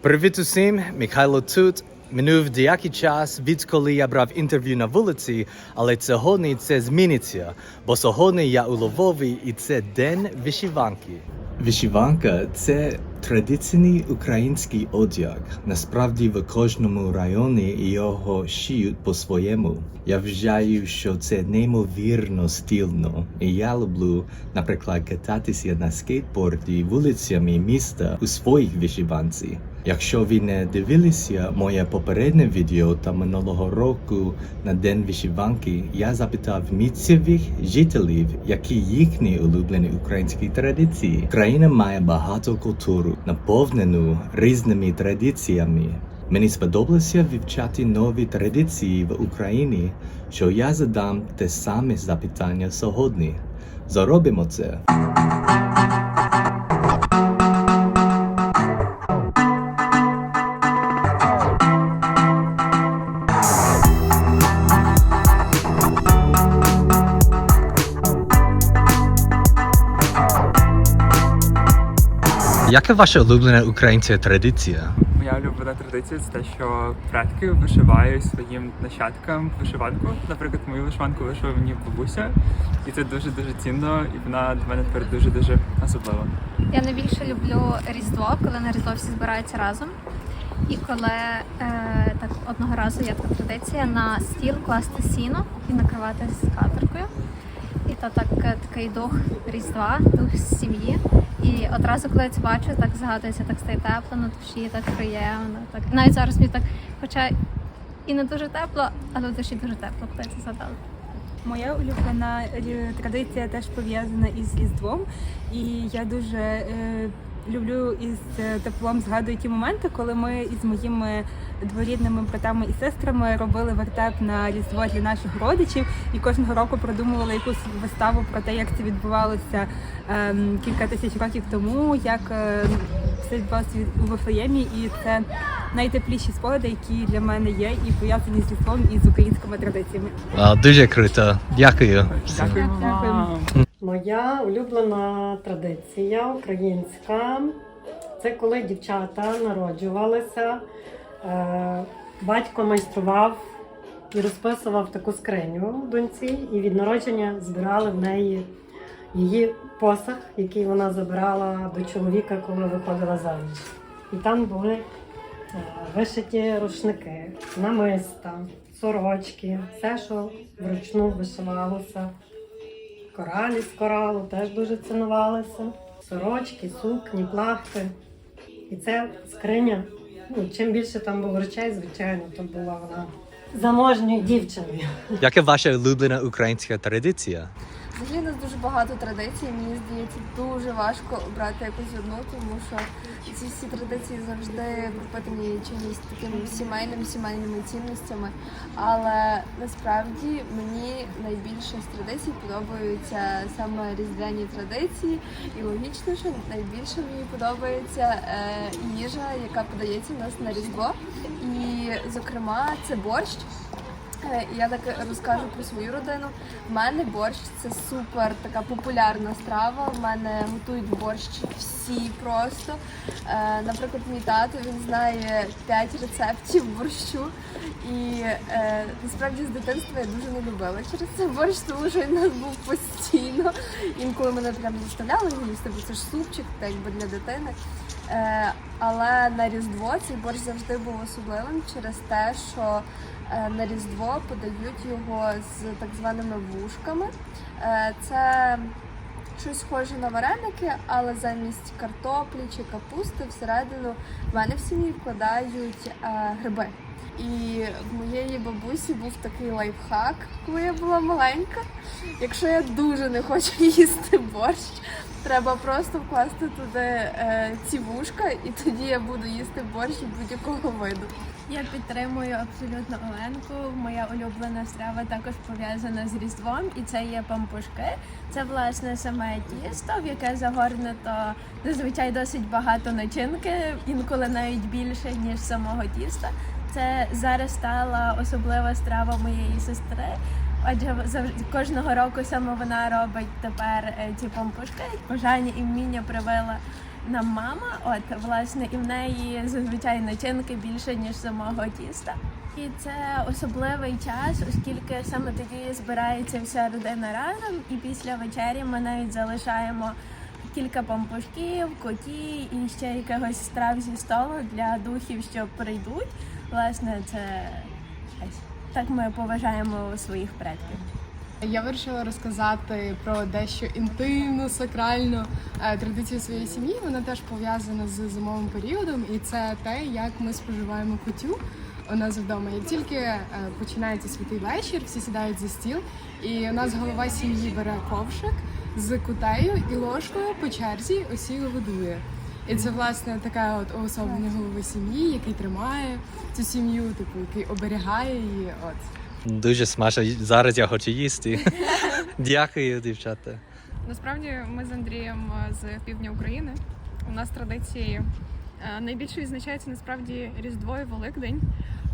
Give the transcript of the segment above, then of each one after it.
Привіт усім, Михайло тут. Минув деякий час, відколи я брав інтерв'ю на вулиці, але сьогодні це зміниться, бо сьогодні я у Львові і це день вишиванки. Вишиванка це традиційний український одяг. Насправді в кожному районі його шиють по-своєму. Я вважаю, що це неймовірно стильно. І я люблю, наприклад, кататися на скейтборді вулицями міста у своїх вишиванці. Якщо ви не дивилися моє попереднє відео та минулого року на День вишиванки, я запитав місцевих жителів, які їхні улюблені українські традиції. Країна має багато культуру, наповнену різними традиціями. Мені сподобалося вивчати нові традиції в Україні, що я задам те саме запитання сьогодні. Заробимо це. Яка ваша улюблена українська традиція? Моя улюблена традиція це те, що предки вишивають своїм нащадкам вишиванку. Наприклад, мою вишиванку вишила мені бабуся, і це дуже дуже цінно, і вона для мене тепер дуже дуже особлива. Я найбільше люблю Різдво, коли на Різдво всі збираються разом. І коли е, так одного разу є така традиція на стіл класти сіно і накривати з катеркою. І то так, е, такий дух Різдва, дух сім'ї. І одразу, коли я це бачу, так згадується, так стає тепло на душі, так приємно. Так навіть зараз мені так, хоча і не дуже тепло, але в душі дуже тепло, коли я це згадала. Моя улюблена е, традиція теж пов'язана із Різдвом, і я дуже е, люблю із е, теплом згадую ті моменти, коли ми із моїми дворідними братами і сестрами робили вертеп на Різдво для наших родичів, і кожного року продумували якусь виставу про те, як це відбувалося ем, кілька тисяч років тому, як е, все відбувалося у Вифлеємі, і це найтепліші спогади, які для мене є, і пов'язані з Різдвом і з українськими традиціями. А, дуже круто. Дякую. Дякуємо Дякую. Моя улюблена традиція українська це коли дівчата народжувалися, батько майстрував і розписував таку скриню доньці, і від народження збирали в неї її посах, який вона забирала до чоловіка, коли виходила заміж. І там були е, вишиті рушники, намиста, сорочки, все, що вручну вишивалося. Коралі з коралу теж дуже цінувалися. Сорочки, сукні, плахти. І це скриня. Ну, чим більше там було речей, звичайно, то була вона заможньою дівчиною. Яка ваша улюблена українська традиція? Взагалі у нас дуже багато традицій. Мені здається, дуже важко обрати якусь одну, тому що ці всі традиції завжди пропитані чимось таким сімейним, сімейними цінностями. Але насправді мені найбільше з традицій подобаються саме різдвяні традиції, і логічно, що найбільше мені подобається е, їжа, яка подається у нас на різдво. І, зокрема, це борщ. Е, Я так розкажу про свою родину. В мене борщ це супер така популярна страва. В мене готують борщ всі просто. Е, наприклад, мій тато він знає 5 рецептів борщу. І е, насправді з дитинства я дуже не любила через це борщ, тому що він нас був постійно. Інколи мене прям заставляли їсти, бо це ж супчик, так якби для дитини. Але на Різдво цей борщ завжди був особливим через те, що е, на Різдво подають його з так званими вушками. Е, Це щось схоже на вареники, але замість картоплі чи капусти всередину в мене в сім'ї вкладають е, гриби. І в моєї бабусі був такий лайфхак, коли я була маленька. Якщо я дуже не хочу їсти борщ, треба просто вкласти туди е, ці вушка, і тоді я буду їсти борщ будь-якого виду. Я підтримую абсолютно Оленку. Моя улюблена страва також пов'язана з Різдвом, і це є пампушки. Це власне саме тісто, в яке загорнуто зазвичай досить багато начинки, інколи навіть більше ніж самого тіста. Це зараз стала особлива страва моєї сестри. Адже завжди кожного року саме вона робить тепер е, ці пампушки. Бажання і вміння привела нам мама. От власне, і в неї зазвичай начинки більше ніж самого тіста. І це особливий час, оскільки саме тоді збирається вся родина разом, і після вечері ми навіть залишаємо кілька пампушків, коті і ще якихось страв зі столу для духів, що прийдуть. Власне, це ось так ми поважаємо своїх предків. Я вирішила розказати про дещо інтимну, сакральну е, традицію своєї сім'ї. Вона теж пов'язана з зимовим періодом, і це те, як ми споживаємо кутю у нас вдома. Як тільки е, починається святий вечір, всі сідають за стіл, і у нас голова сім'ї бере ковшик з кутею і ложкою по черзі усіх годує. І це власне така от уособлення голови сім'ї, який тримає цю сім'ю, типу, який оберігає її. От. Дуже смачно. Зараз я хочу їсти. Дякую, дівчата. Насправді ми з Андрієм е, з півдня України. У нас традиції е, найбільше відзначається насправді Різдво і Великдень,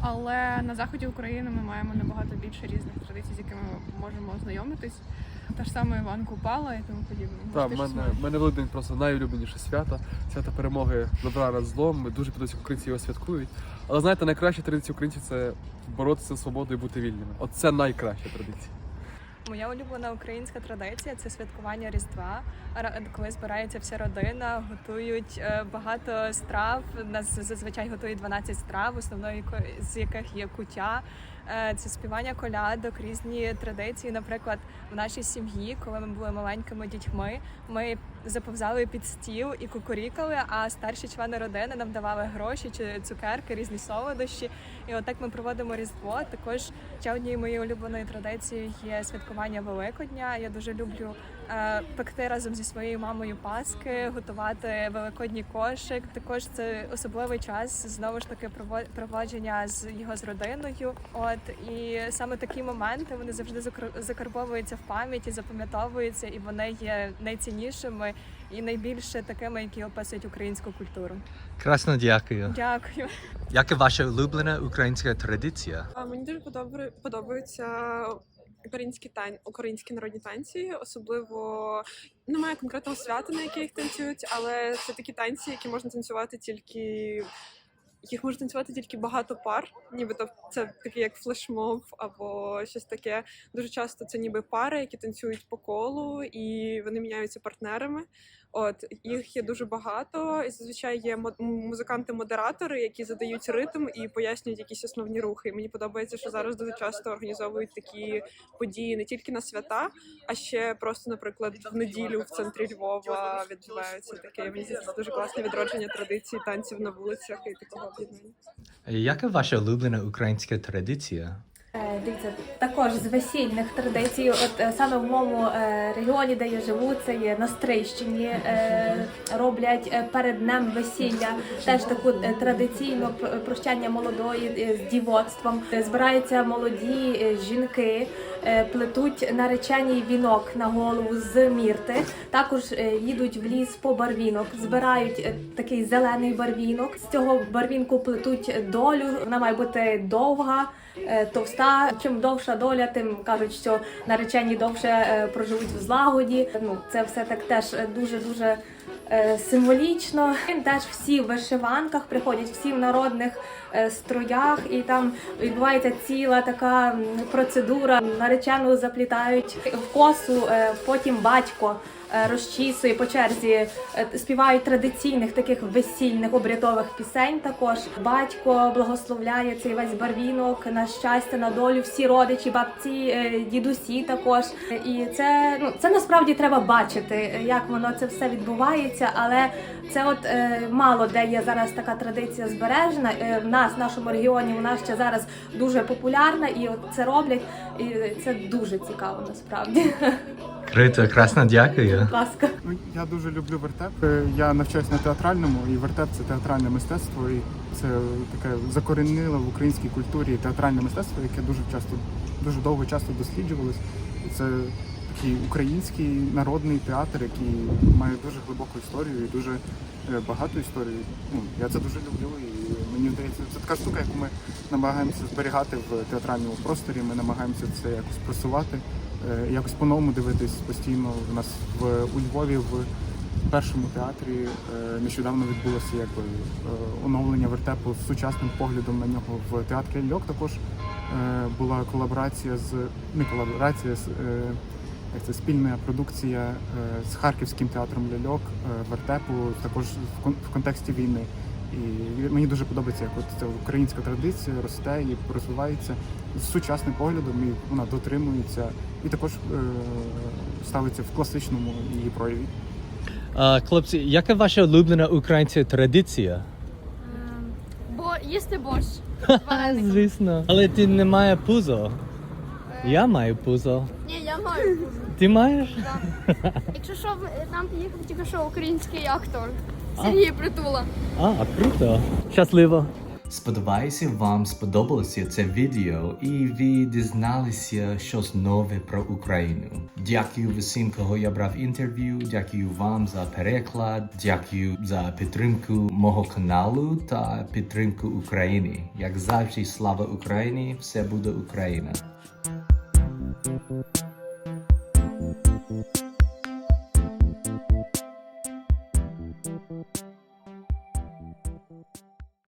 але на заході України ми маємо набагато більше різних традицій, з якими ми можемо ознайомитись. Та ж саме Іван Купала і тому подібне. Так, в мене, мене Великдень просто найулюбленіше свято. Свято перемоги добра над злом. Ми дуже подивимося, українці його святкують. Але знаєте, найкраща традиція українців це боротися за свободу і бути вільними. Оце найкраща традиція. Моя улюблена українська традиція це святкування Різдва, коли збирається вся родина, готують е, багато страв. Нас зазвичай готують 12 страв, основною ко- з яких є куття. Е, Це співання колядок, різні традиції. Наприклад, в нашій сім'ї, коли ми були маленькими дітьми, ми заповзали під стіл і кукурікали, а старші члени родини нам давали гроші чи цукерки, різні солодощі. І отак ми проводимо Різдво. Також ще однією моєю улюбленою традицією є святкування Великодня. Я дуже люблю пекти разом зі своєю мамою паски, готувати великодній кошик. Також це особливий час знову ж таки прово- проводження з його з родиною. От і саме такі моменти вони завжди закар- закарбовуються в пам'яті, запам'ятовуються, і вони є найціннішими і найбільше такими, які описують українську культуру. Красно дякую. Дякую. Яка ваша улюблена українська традиція? А, Мені дуже подобає- подобаються українські тань, українські народні танці. Особливо немає конкретного свята, на яке їх танцюють, але це такі танці, які можна танцювати тільки. Їх можна танцювати тільки багато пар, нібито це таке як флешмоб або щось таке. Дуже часто це ніби пари, які танцюють по колу, і вони міняються партнерами. От їх є дуже багато, і зазвичай є музиканти-модератори, які задають ритм і пояснюють якісь основні рухи. І мені подобається, що зараз дуже часто організовують такі події не тільки на свята, а ще просто, наприклад, в неділю в центрі Львова відбуваються таке. Мені здається, це дуже класне відродження традицій танців на вулицях і такого об'єднання. Яка ваша улюблена українська традиція? Е, Дивіться, також з весільних традицій, от е, саме в моєму е, регіоні, де я живу, це є на Стрийщині, е, роблять перед днем весілля теж таку традиційно прощання молодої з дівоцтвом. Збираються молоді жінки, плетуть нареченій вінок на голову з мірти. Також е, їдуть в ліс по барвінок, збирають е, такий зелений барвінок. З цього барвінку плетуть долю. Вона має бути довга е, товста. Чим довша доля, тим кажуть, що наречені довше е, проживуть в злагоді. Ну це все так теж дуже дуже. Символічно теж всі в вишиванках приходять всі в народних е, строях, і там відбувається ціла така процедура. Наречену заплітають в косу, е, потім батько е, розчісує по черзі, е, співають традиційних таких весільних обрядових пісень. Також батько благословляє цей весь барвінок на щастя, на долю. Всі родичі, бабці, е, дідусі також. І це ну це насправді треба бачити, е, як воно це все відбувається. Але це от е, мало де є зараз така традиція збережена. Е, в нас в нашому регіоні вона ще зараз дуже популярна, і от це роблять. І це дуже цікаво насправді. Круто, красно дякую. Будь ласка. Ну, я дуже люблю вертеп. Е, Я навчаюся на театральному, і вертеп це театральне мистецтво, і це таке закоренило в українській культурі театральне мистецтво, яке дуже часто, дуже довго часто досліджувалось. І це такий український народний театр, який має дуже глибоку історію і дуже е, багату історію. Ну, я це дуже люблю, і мені здається, це така штука, яку ми намагаємося зберігати в театральному просторі. Ми намагаємося це якось просувати, якось по-новому дивитись постійно. У нас в у Львові в першому театрі е, нещодавно відбулося якби е, оновлення вертепу з сучасним поглядом на нього в театрі Льок. Також е, була колаборація з не колаборація з е, це спільна продукція е, з Харківським театром Ляльок е, вертепу, також в контексті війни. І мені дуже подобається, як от ця українська традиція росте і розвивається з сучасним поглядом, і вона дотримується, і також е, ставиться в класичному її прояві. А, хлопці, яка ваша улюблена українська традиція? Бо їсти борщ. Звісно. Але ти не має пузо. Я маю пузо. Ні, я маю. Ти маєш? Якщо що, нам приїхав тільки що український актор Сергій Притула. А, круто. Щасливо. Сподіваюся, вам сподобалося це відео і ви дізналися щось нове про Україну. Дякую всім, кого я брав інтерв'ю. Дякую вам за переклад. Дякую за підтримку мого каналу та підтримку України. Як завжди, слава Україні! Все буде Україна.